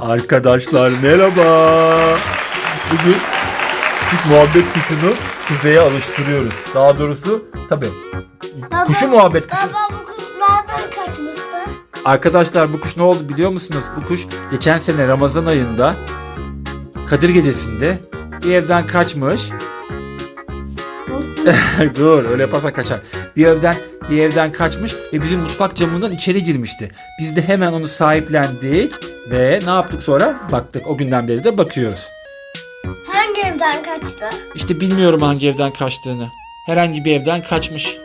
Arkadaşlar merhaba. Bugün küçük muhabbet kuşunu kuzeye alıştırıyoruz. Daha doğrusu tabi kuşu muhabbet kuşu. Baba bu kuş nereden kaçmıştı? Arkadaşlar bu kuş ne oldu biliyor musunuz? Bu kuş geçen sene Ramazan ayında Kadir gecesinde bir evden kaçmış. Dur öyle yaparsan kaçar. Bir evden bir evden kaçmış ve bizim mutfak camından içeri girmişti. Biz de hemen onu sahiplendik ve ne yaptık sonra? Baktık o günden beri de bakıyoruz. Hangi evden kaçtı? İşte bilmiyorum hangi evden kaçtığını. Herhangi bir evden kaçmış.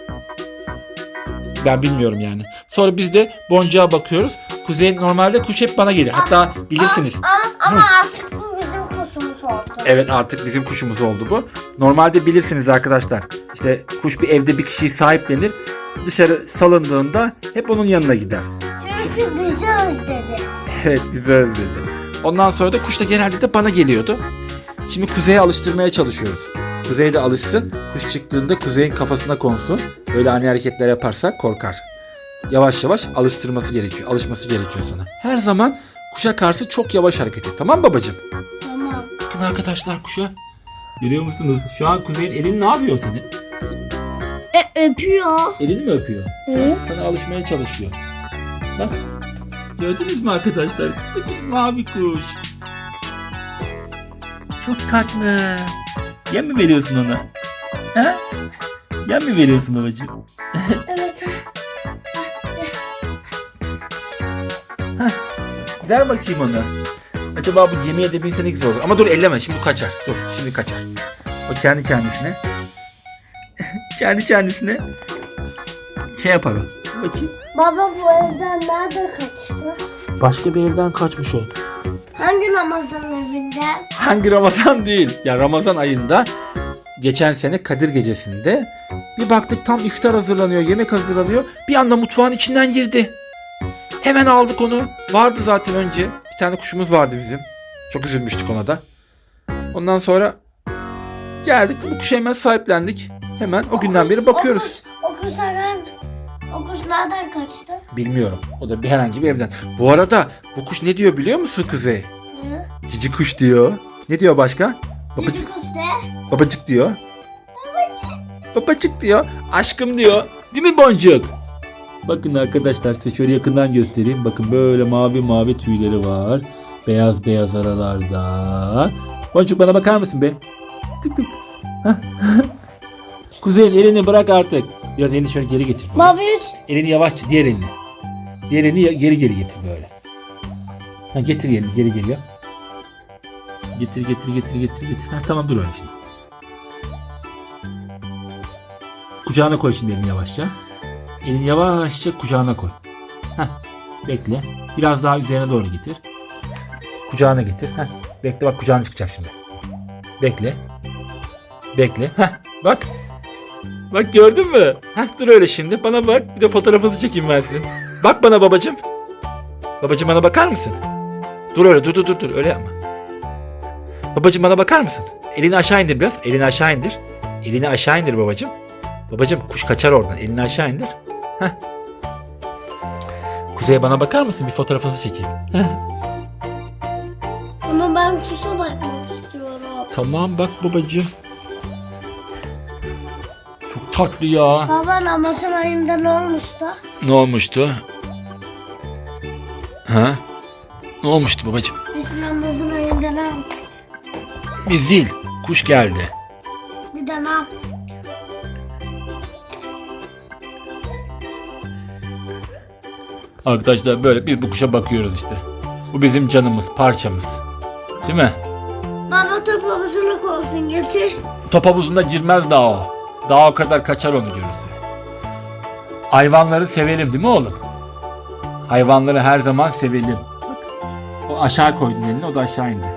Ben bilmiyorum yani. Sonra biz de boncuğa bakıyoruz. Kuzey normalde kuş hep bana gelir. Hatta bilirsiniz. Ama, ama artık bu bizim kuşumuz oldu. Evet artık bizim kuşumuz oldu bu. Normalde bilirsiniz arkadaşlar. İşte kuş bir evde bir kişiyi sahiplenir. Dışarı salındığında hep onun yanına gider. Çünkü bizi özledi. Evet bizi özledi. Ondan sonra da kuş da genelde de bana geliyordu. Şimdi Kuzey'e alıştırmaya çalışıyoruz. Kuzey de alışsın. Kuş çıktığında Kuzey'in kafasına konsun. Öyle ani hareketler yaparsa korkar. Yavaş yavaş alıştırması gerekiyor. Alışması gerekiyor sana. Her zaman kuşa karşı çok yavaş hareket et. Tamam babacığım? Tamam. Bakın arkadaşlar kuşa. Görüyor musunuz? Şu an Kuzey'in elini ne yapıyor senin? E, öpüyor. Elini mi öpüyor? Evet. Sana alışmaya çalışıyor. Bak. Gördünüz mü arkadaşlar? Küçük mavi kuş. Çok tatlı. Yem mi veriyorsun ona? Ha? Yem mi veriyorsun babacığım? Evet. Ver bakayım ona. Acaba bu yemeğe de binse ne güzel olur. Ama dur elleme şimdi kaçar. Dur şimdi kaçar. O kendi kendisine. kendi kendisine. Şey yapar o. Bakayım. Baba bu evden nerede kaçtı? Başka bir evden kaçmış o. Hangi Ramazan evinden? Hangi Ramazan değil. Ya Ramazan ayında geçen sene Kadir gecesinde bir baktık tam iftar hazırlanıyor, yemek hazırlanıyor. Bir anda mutfağın içinden girdi. Hemen aldık onu. Vardı zaten önce. Bir tane kuşumuz vardı bizim. Çok üzülmüştük ona da. Ondan sonra geldik bu kuşu hemen sahiplendik. Hemen o günden beri bakıyoruz. O kuş, o kuş o kuş nereden kaçtı? Bilmiyorum. O da bir herhangi bir evden. Bu arada bu kuş ne diyor biliyor musun Kuzey? Hı? Cici kuş diyor. Ne diyor başka? Babacık. Cici kuş de. Babacık diyor. Babacık diyor. Aşkım diyor. Değil mi boncuk? Bakın arkadaşlar size şöyle yakından göstereyim. Bakın böyle mavi mavi tüyleri var. Beyaz beyaz aralarda. Boncuk bana bakar mısın be? Tık tık. Hah. Kuzey'in elini bırak artık. Biraz elini şöyle geri getir. hiç Elini yavaşça diğer elini. Diğer elini geri geri getir böyle. Ha, getir elini geri geliyor. Getir getir getir getir getir. Ha, tamam dur öyle şimdi. Kucağına koy şimdi elini yavaşça. Elini yavaşça kucağına koy. Heh, bekle. Biraz daha üzerine doğru getir. Kucağına getir. Heh, bekle bak kucağına çıkacak şimdi. Bekle. Bekle. Heh, bak. Bak gördün mü? Heh, dur öyle şimdi. Bana bak. Bir de fotoğrafınızı çekeyim ben sizin. Bak bana babacım. Babacım bana bakar mısın? Dur öyle dur dur dur dur öyle yapma. Babacım bana bakar mısın? Elini aşağı indir biraz. Elini aşağı indir. Elini aşağı indir babacım. Babacım kuş kaçar oradan. Elini aşağı indir. Heh. Kuzey bana bakar mısın? Bir fotoğrafınızı çekeyim. ama ben kuşa bakmak istiyorum. Tamam bak babacığım. Tatlı ya. Baba Ramazan ayında ne olmuştu? Ne olmuştu? Ha? Ne olmuştu babacığım? Biz Ramazan ayında ne yaptık? Bir zil. Kuş geldi. Bir de ne yaptık? Arkadaşlar böyle biz bu kuşa bakıyoruz işte. Bu bizim canımız, parçamız. Değil mi? Baba top havuzunu koysun getir. Top havuzunda girmez daha o. Daha o kadar kaçar onu görürse. Hayvanları sevelim değil mi oğlum? Hayvanları her zaman sevelim. O aşağı koydun elini o da aşağı indi.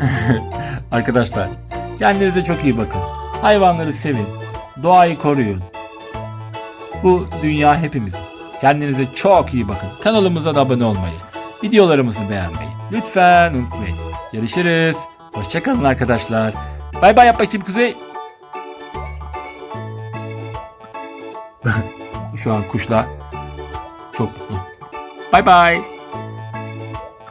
Arkadaşlar kendinize çok iyi bakın. Hayvanları sevin. Doğayı koruyun. Bu dünya hepimiz. Kendinize çok iyi bakın. Kanalımıza da abone olmayı, videolarımızı beğenmeyi lütfen unutmayın. Görüşürüz. Hoşçakalın arkadaşlar. Bay bay yap bakayım Kuzey. Şu an kuşla çok mutlu. Bay bay.